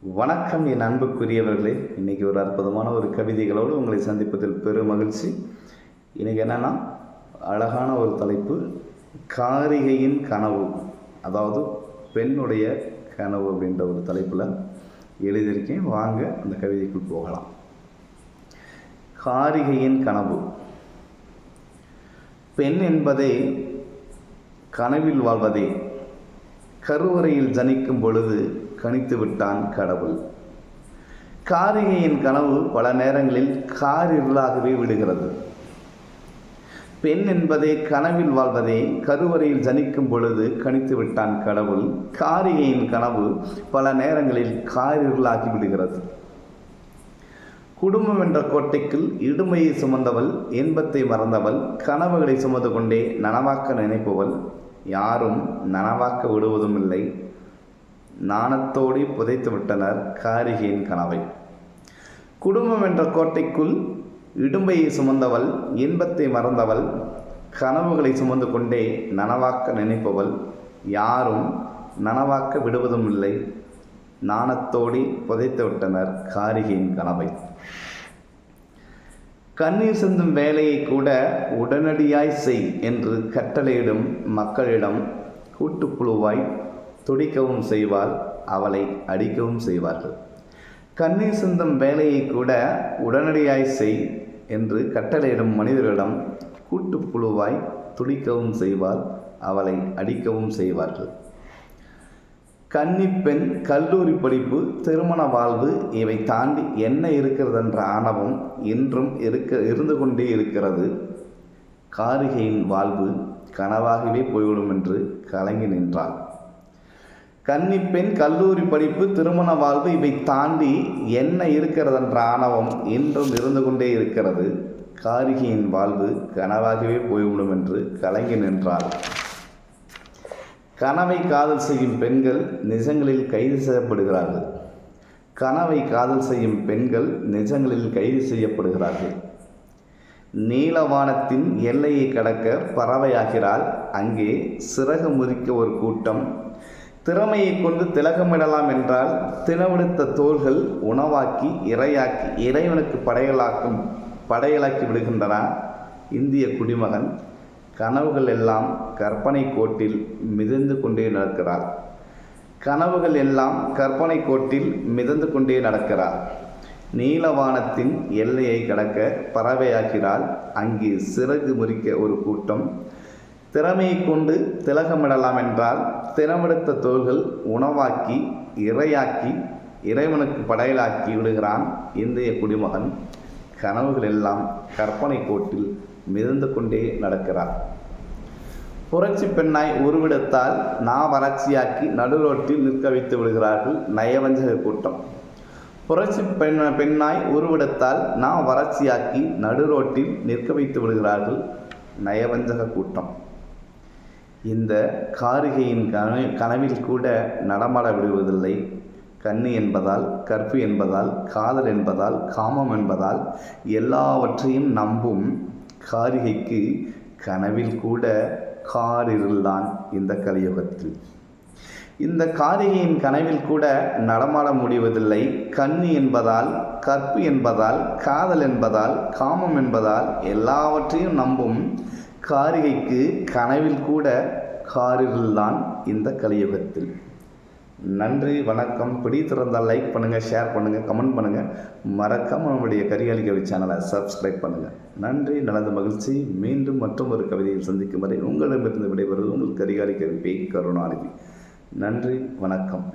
வணக்கம் என் அன்புக்குரியவர்களே. இன்றைக்கி ஒரு அற்புதமான ஒரு கவிதைகளோடு உங்களை சந்திப்பதில் பெரும் மகிழ்ச்சி. இன்றைக்கி என்னென்னா அழகான ஒரு தலைப்பு காரிகையின் கனவு. அதாவது பெண்ணுடைய கனவு அப்படின்ற ஒரு தலைப்பில் எழுதியிருக்கேன். வாங்க அந்த கவிதைக்குள் போகலாம். காரிகையின் கனவு. பெண் என்பதை கனவில் வாழ்வதே. கருவறையில் ஜனிக்கும் பொழுது கணித்து விட்டான் கடவுள். காரிகையின் கனவு பல நேரங்களில் காரிருளாகவே விடுகிறது. பெண் என்பதே கனவில் வாழ்வதே கருவறையில் ஜனிக்கும் பொழுது கணித்து விட்டான் கடவுள். காரிகையின் கனவு பல நேரங்களில் காரிருளாகி விடுகிறது. குடும்பம் என்ற கோட்டைக்குள் இடுமையை சுமந்தவள் இன்பத்தை மறந்தவள் கனவுகளை சுமந்து கொண்டே நனவாக்க நினைப்பவள். யாரும் நனவாக்க விடுவதும் இல்லை நாணத்தோடி புதைத்து விட்டனர் காரிகையின் கனவை. குடும்பம் என்ற கோட்டைக்குள் இடும்பையை சுமந்தவள் இன்பத்தை மறந்தவள் கனவுகளை சுமந்து கொண்டே நனவாக்க நினைப்பவள் யாரும் நனவாக்க விடுவதும் இல்லை. நாணத்தோடி புதைத்து விட்டனர் காரிகையின் கனவை. கண்ணீர் சிந்தும் வேலையை கூட உடனடியாய் செய் என்று கட்டளையிடும் மக்களிடம் கூட்டுக்குழுவாய் துடிக்கவும் செய்வாள் அவளை அடிக்கவும் செய்வார்கள். கண்ணீர் சிந்தும் வேலையை கூட உடனடியாய் செய் என்று கட்டளையிடும் மனிதர்களிடம் கூட்டுப்புழுவாய் துடிக்கவும் செய்வாள் அவளை அடிக்கவும் செய்வார்கள். கன்னிப்பெண் கல்லூரி படிப்பு திருமண வாழ்வு இவை தாண்டி என்ன இருக்கிறதென்ற ஆணவம் இன்றும் இருக்க இருந்து கொண்டே இருக்கிறது. காரிகையின் வாழ்வு கனவாகவே போய்விடும் என்று கலங்கி நின்றாள். கன்னிப்பெண் கல்லூரி படிப்பு திருமண வாழ்வு இவை தாண்டி என்ன இருக்கிறதென்ற ஆணவம் இன்றும் இருந்து கொண்டே இருக்கிறது. காரிகையின் வாழ்வு கனவாகவே போய்விடும் என்று கலங்கி நின்றாள் கனவை காதல் செய்யும் பெண்கள் நிஜங்களில் கைது செய்யப்படுகிறார்கள். கனவை காதல் செய்யும் பெண்கள் நிஜங்களில் கைது செய்யப்படுகிறார்கள். நீலவானத்தின் எல்லையை கடக்க பறவையாகிறாள். அங்கே சிறகு முறிக்க ஒரு கூட்டம் திறமையை கொண்டு திலகமிடலாம் என்றால் தினவெடுத்த தோள்கள் உணவாக்கி இரையாக்கி இறைவனுக்கு படையலாக்கும் படையலாக்கி விடுகின்றன. இந்திய குடிமகன் கனவுகள் எல்லாம் கற்பனை கோட்டில் மிதந்து கொண்டே நடக்கிறார். கனவுகள் எல்லாம் கற்பனை கோட்டில் மிதந்து கொண்டே நடக்கிறார். நீலவானத்தின் எல்லையை கடக்க பறவையாகிறாள். அங்கே சிறகு முறிக்க ஒரு கூட்டம் திறமையை கொண்டு திலகமிடலாம் என்றால் திறமெடுத்த தோள்கள் உணவாக்கி இரையாக்கி இறைவனுக்கு படையலாக்கி விடுகிறான் இந்திய குடிமகன். கனவுகள் எல்லாம் கற்பனை கோட்டில் மிதந்து கொண்டே நடக்கிறார். புரட்சி பெண்ணாய் உருவிடத்தால் நா வறட்சியாக்கி நடுரோட்டில் நிற்க வைத்து விடுகிறார்கள் நயவஞ்சக கூட்டம். புரட்சி பெண் பெண்ணாய் உருவிடத்தால் நா வறட்சியாக்கி நடுரோட்டில் நிற்க வைத்து விடுகிறார்கள் நயவஞ்சக கூட்டம். இந்த காரிகையின் கன கனவில் கூட நடமாட விடுவதில்லை. கண்ணு என்பதால் கற்பு என்பதால் காதல் என்பதால் காமம் என்பதால் எல்லாவற்றையும் நம்பும் காரிகைக்கு கனவில் கூட காரிருள்தான் இந்த கலியுகத்தில். இந்த காரிகையின் கனவில் கூட நடமாட முடிவதில்லை. கண்ணு என்பதால் கற்பு என்பதால் காதல் என்பதால் காமம் என்பதால் எல்லாவற்றையும் நம்பும் காரிகைக்கு கனவில் கூட காரில்தான் இந்த கலியுகத்தில். நன்றி வணக்கம். பிடித்திருந்தால் லைக் பண்ணுங்கள் ஷேர் பண்ணுங்கள் கமெண்ட் பண்ணுங்கள் மறக்காமல் நம்முடைய கரிகாலி கவி சேனலை சப்ஸ்கிரைப் பண்ணுங்கள் நன்றி நடந்த மகிழ்ச்சி. மீண்டும் மற்றும் ஒரு கவிதையில் சந்திக்கும் வரை உங்களிடமிருந்து விடைபெறுவது உங்கள் கரிகாலி கவி கருணாநிதி. நன்றி வணக்கம்.